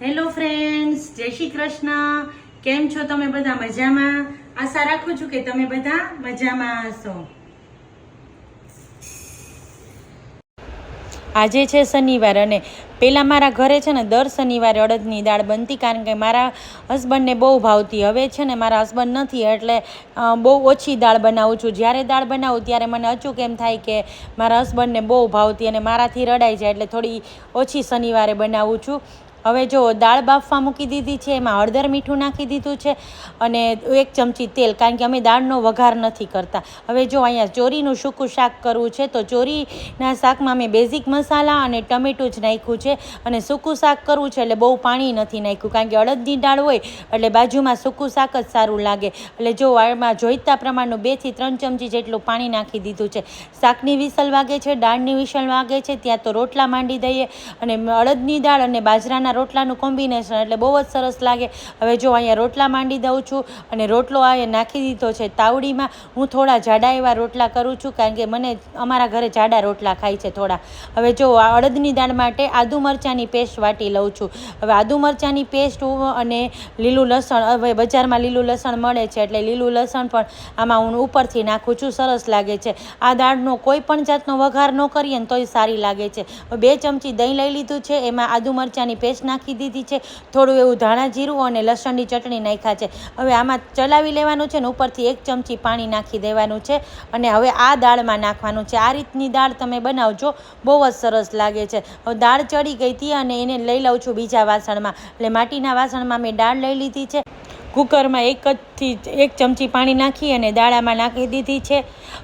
Hello friends, જય શ્રી કૃષ્ણ. કેમ છો તમે બધા મજામાં? આશા રાખું છું કે તમે બધા મજામાં હશો. આજે છે શનિવાર અને પહેલાં મારા ઘરે છે ને દર શનિવારે અડદની દાળ બનતી કારણ કે મારા હસબન્ડને બહુ ભાવતી. હવે છે ને મારા હસબન્ડ નથી, એટલે બહુ ઓછી દાળ બનાવું છું. જ્યારે દાળ બનાવું ત્યારે મને અચૂક એમ થાય કે મારા હસબન્ડને બહુ ભાવતી અને મારાથી રડાઈ જાય, એટલે થોડી ઓછી શનિવારે બનાવું છું. હવે જો દાળ બાફવા મૂકી દીધી છે, એમાં હળદર મીઠું નાખી દીધું છે અને એક ચમચી તેલ, કારણ કે અમે દાળનો વઘાર નથી કરતા. હવે જો અહીંયા ચોરીનું સૂકું શાક કરવું છે, તો ચોરીના શાકમાં મેં બેઝિક મસાલા અને ટમેટું જ નાખ્યું છે અને સૂકું શાક કરવું છે એટલે બહુ પાણી નથી નાખ્યું, કારણ કે અડદની દાળ હોય એટલે બાજુમાં સૂકું શાક જ સારું લાગે. એટલે જો વાળમાં જોઈતા પ્રમાણનું બેથી ત્રણ ચમચી જેટલું પાણી નાખી દીધું છે. શાકની વિસલ વાગે છે, દાળની વિસલ વાગે છે, ત્યાં તો રોટલા માંડી દઈએ અને અડદની દાળ અને બાજરાના રોટલાનું કોમ્બિનેશન એટલે બહુ જ સરસ લાગે. હવે જો અહીંયા રોટલા માંડી દઉં છું અને રોટલો આ નાખી દીધો છે તાવડીમાં. હું થોડા જાડા એવા રોટલા કરું છું કારણ કે મને અમારા ઘરે જાડા રોટલા ખાય છે થોડા. હવે જો અડદની દાળ માટે આદુ મરચાંની પેસ્ટ વાટી લઉં છું. હવે આદુ મરચાંની પેસ્ટ અને લીલું લસણ, હવે બજારમાં લીલું લસણ મળે છે એટલે લીલું લસણ પણ આમાં હું ઉપરથી નાખું છું, સરસ લાગે છે. આ દાળનો કોઈ પણ જાતનો વઘાર ન કરીએ ને તોય સારી લાગે છે. બે ચમચી દહીં લઈ લીધું છે, એમાં આદુ મરચાંની પેસ્ટ નાખી દીધી છે, થોડું એવું ધાણા જીરું અને લસણની ચટણી નાખ્યા છે. હવે આમાં ચલાવી લેવાનું છે ને ઉપરથી એક ચમચી પાણી નાખી દેવાનું છે અને હવે આ દાળમાં નાખવાનું છે. આ રીતની દાળ તમે બનાવજો, બહુ જ સરસ લાગે છે. હવે દાળ ચડી ગઈ હતી અને એને લઈ લઉં છું બીજા વાસણમાં. એટલે માટીના વાસણમાં મેં દાળ લઈ લીધી છે. કુકરમાં એક જથી એક ચમચી પાણી નાખી અને દાળામાં નાખી દીધી છે.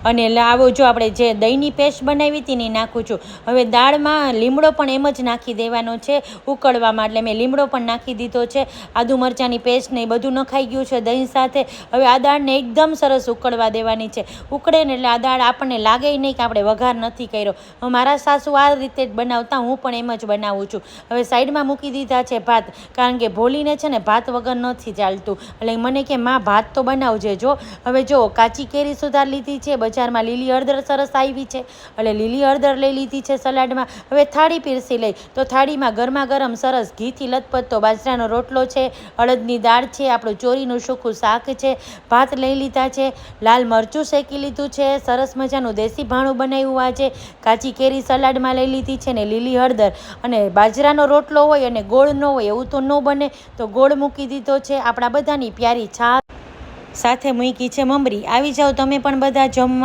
અને આવો જો આપણે જે દહીંની પેસ્ટ બનાવી હતી ને નાખું છું. હવે દાળમાં લીમડો પણ એમ જ નાખી દેવાનો છે. ઉકળવામાં એટલે મેં લીમડો પણ નાખી દીધો છે. આદુ મરચાંની પેસ્ટ ને એ બધું નખાઈ ગયું છે દહીં સાથે. હવે આ દાળને એકદમ સરસ ઉકળવા દેવાની છે. ઉકળે ને એટલે આ દાળ આપણને લાગે નહીં કે આપણે વઘાર નથી કર્યો. મારા સાસુ આ રીતે જ બનાવતા, હું પણ એમ જ બનાવું છું. હવે સાઈડમાં મૂકી દીધા છે ભાત. કારણ કે ભોલીને છે ને ભાત વગર નથી ચાલતું. એટલે મને કે માં, ભાત તો બનાવજે, જો. હવે જો, કાચી કેરી સુધાર લીધી છે, બજારમાં લીલી હળદર સરસ આવી છે. એટલે લીલી હળદર લઈ લીધી છે સલાડમાં. હવે થાળી પીરસી લઈ. તો થાળીમાં ગરમા ગરમ સરસ ઘીથી લથપથતો બાજરાનો રોટલો છે અડદની દાળ છે, આપણું ચોરીનું સૂકું શાક છે, ભાત લઈ લીધા છે, લાલ મરચું શેકી લીધું છે, સરસ મજાનું દેશી ભાણું બનાવ્યું આજે કાચી કેરી સલાડમાં લઈ લીધી છે ને લીલી હળદર. અને બાજરાનો રોટલો હોય અને ગોળ ન હોય, એવું તો ન બને. તો ગોળ મૂકી દીધો છે. આપણા બધાની પ્યારી છાશ સાથે મૂકી છે મમરી. આવી જાઓ તમે પણ બધા જમવા.